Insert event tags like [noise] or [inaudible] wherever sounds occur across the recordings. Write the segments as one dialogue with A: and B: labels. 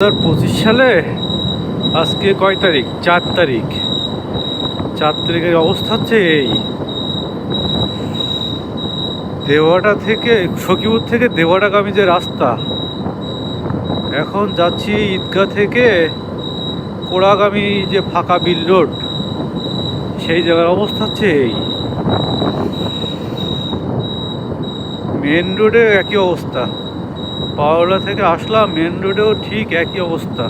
A: হাজার পঁচিশ সালে আজকে কয় তারিখ? চার তারিখ। চার তারিখের অবস্থা হচ্ছে এই। দেওয়াটা থেকে, সখীপুর থেকে দেওয়াটাগামী যে রাস্তা, এখন যাচ্ছি ঈদগাহ থেকে কোড়াগামী যে ফাঁকা বিল রোড, সেই জায়গার অবস্থা হচ্ছে এই। মেন রোডে একই অবস্থা। পাওলা থেকে আসলাম মেন রোডেও ঠিক একই অবস্থা।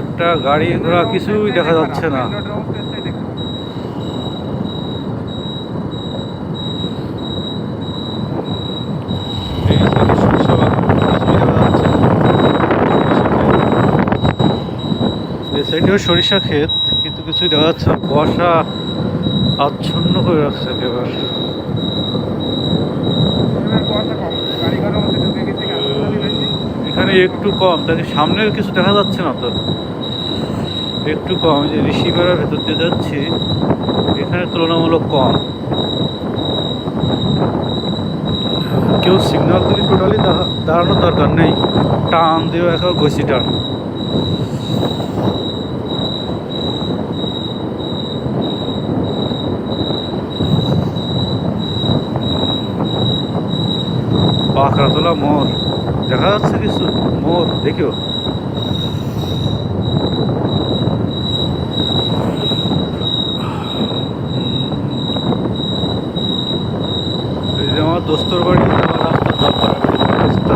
A: একটা গাড়ি ঘোড়া কিছুই দেখা যাচ্ছে না। সাইডেও সরিষা ক্ষেত, কিন্তু কিছুই দেখা যাচ্ছে না। কুয়াশা আচ্ছন্ন করে রাখছে একেবারে। এখানে একটু কম তাকে সামনের কিছু দেখা যাচ্ছে না তো। একটু কম যে ঋষিপাড়ার ভেতর দিয়ে যাচ্ছি, এখানে তুলনামূলক কম। কেউ সিগন্যাল দিলে টোটালি দাঁড়ানোর দরকার নেই। টান দিয়েও এখন ঘষি টান। পাখরাতলা মোর দেখা যাচ্ছে কিছু মোর দেখিও। আমার দোস্তর বাড়ি, আমার রাস্তার দরকার রাস্তা।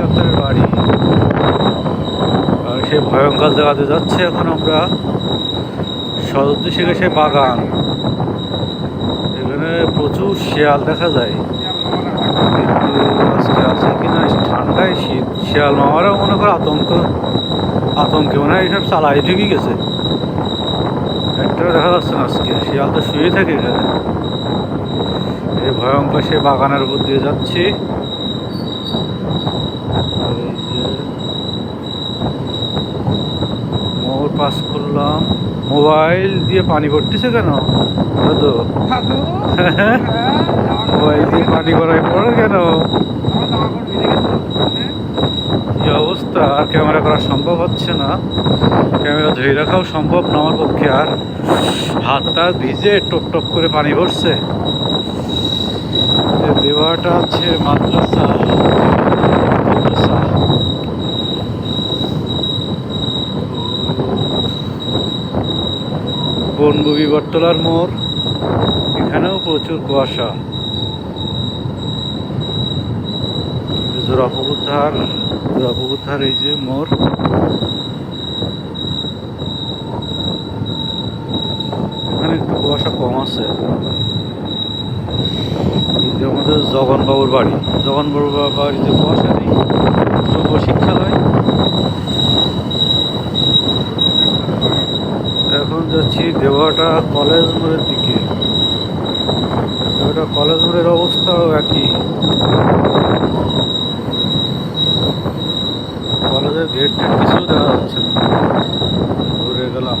A: ডাক্তারের বাড়ি। আর সেই ভয়ঙ্কর জায়গাতে যাচ্ছে এখন আমরা। সদর থেকে সে বাগান। এখানে প্রচুর শিয়াল দেখা যায়। আজকে আছে কিনা ঠান্ডায় শীত শিয়াল মামারাও মনে করে আতঙ্ক, আতঙ্কে মনে হয় এইসব চালাই ঢুকে গেছে। একটাও দেখা যাচ্ছে না আজকে, শিয়াল তো শুয়ে থাকে এখানে। এই ভয়ঙ্কর সে বাগানের উপর দিয়ে যাচ্ছি। মোর পাস করলাম। মোবাইল দিয়ে পানি পড়তেছে কেন? দাদু। [laughs] মোবাইল দিয়ে পানি করাই পড়ে কেন? কি অবস্থা? আর ক্যামেরা করা সম্ভব হচ্ছে না। ক্যামেরা ধরে রাখাও সম্ভব না আমার পক্ষে। আর হাতটা ভিজে টপ টপ করে পানি ভরছে। দেওয়াটা আছে মাদ্রাসা। বনবুবি বটতলার মোড়। এখানেও প্রচুর কুয়াশা। জোড়াপুকুর ধার জোড়াপুকুর ধার এই যে মোড়। এখানে একটু কুয়াশা কম আছে। আমাদের জগনবাবুর বাড়ি। জগনবাবুর বাড়িতে কুয়াশা নেই। শিক্ষালয় এখন যাচ্ছি দেওয়াটা কলেজ মোড়ের দিকে। দেওয়াটা কলেজ মোড়ের অবস্থাও একই। কলেজের গেট টেট কিছু দেখা যাচ্ছে না। ঘুরে গেলাম।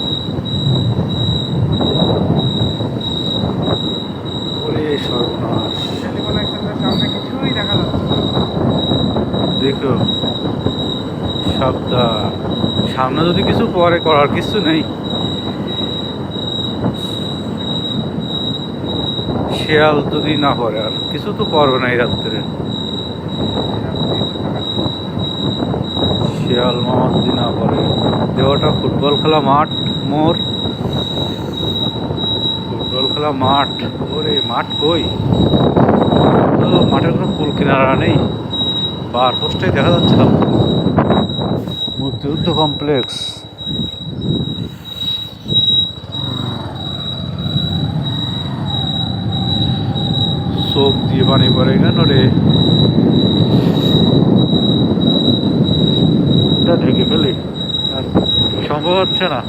A: দেখো, সাবধান। সামনে যদি কিছু পরে করার কিছু নেই। শেয়াল যদি না পড়ে, আর কিছু তো করবে না এই রাত্রে। শিয়াল মামা যদি না পড়ে দেওয়াটা ফুটবল খেলা মাঠ, মোর। ফুটবল খেলা মাঠ। ওরে, মাঠ কই? তো মাঠের কোনো কুল কিনারা নেই। বার পোস্টাই দেখা যাচ্ছে মুক্তিযুদ্ধ কমপ্লেক্স। চোখ দিয়ে পানি পড়ে কেন রে? ঢেকে ফেলি। আর সম্ভব হচ্ছে না।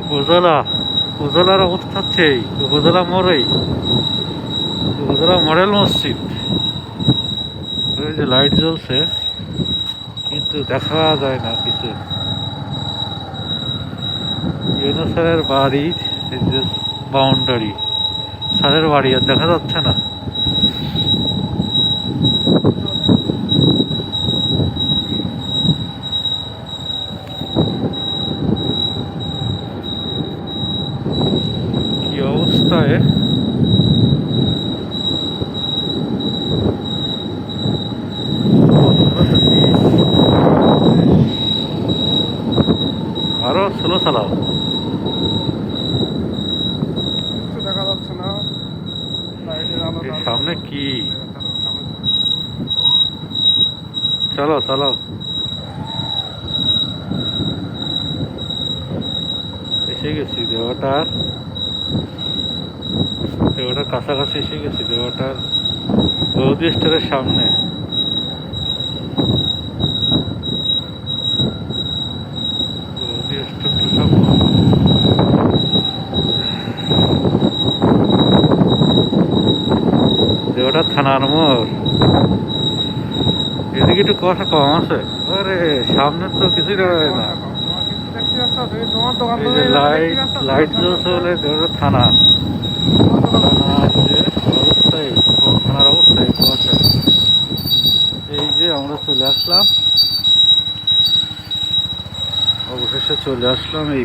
A: উপজেলা, উপজেলার অবস্থা হচ্ছে এই উপজেলা মোড়েই উপজেলা মডেল মসজিদ। ওই যে লাইট জ্বলছে, কিন্তু দেখা যায় না কিছু। ইউনো বাড়ির বাউন্ডারি স্যারের বাড়ি আর দেখা যাচ্ছে না। কি অবস্থা এর আরও স্লো চালাও সামনে কি? চলো চলো। এসে গেছি দেওয়াটার দেওয়াটার কাছাকাছি এসে গেছি দেওয়াটার বৌদি সামনে। দেওয়াটা থানার মোড়। এদিকে একটু কথা কম আছে। আরে, সামনে তো কিছুই দেখা না। যে লাইট লাইট থানা। যে অবস্থায় অবস্থায় এই যে আমরা চলে আসলাম। অবশেষে চলে আসলাম এই